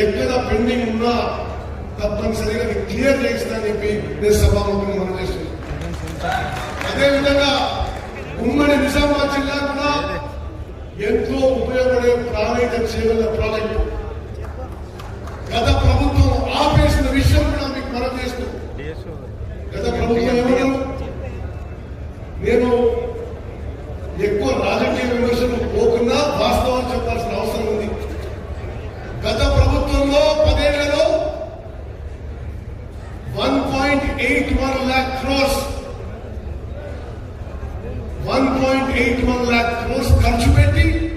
ఎక్కడ పెండింగ్ ఉన్నా తప్పనిసరిగా నేను క్లియర్ చేయిస్తానని చెప్పి నేను సభాముఖంగా మనం చేస్తున్నాను. అదేవిధంగా ఉమ్మడి నిజామాబాద్ జిల్లా కూడా ఎంతో ఉపయోగపడే ప్రాణిత సేవల ప్రాజెక్టు. గత ప్రభుత్వం ఆపేసిన విషయం కూడా మీకు మనం చేస్తూ. గత ప్రభుత్వం ఎవరు? నేను ఎక్కువ రాజకీయ 1.81 lakh crores 1.81 lakh crores contributing.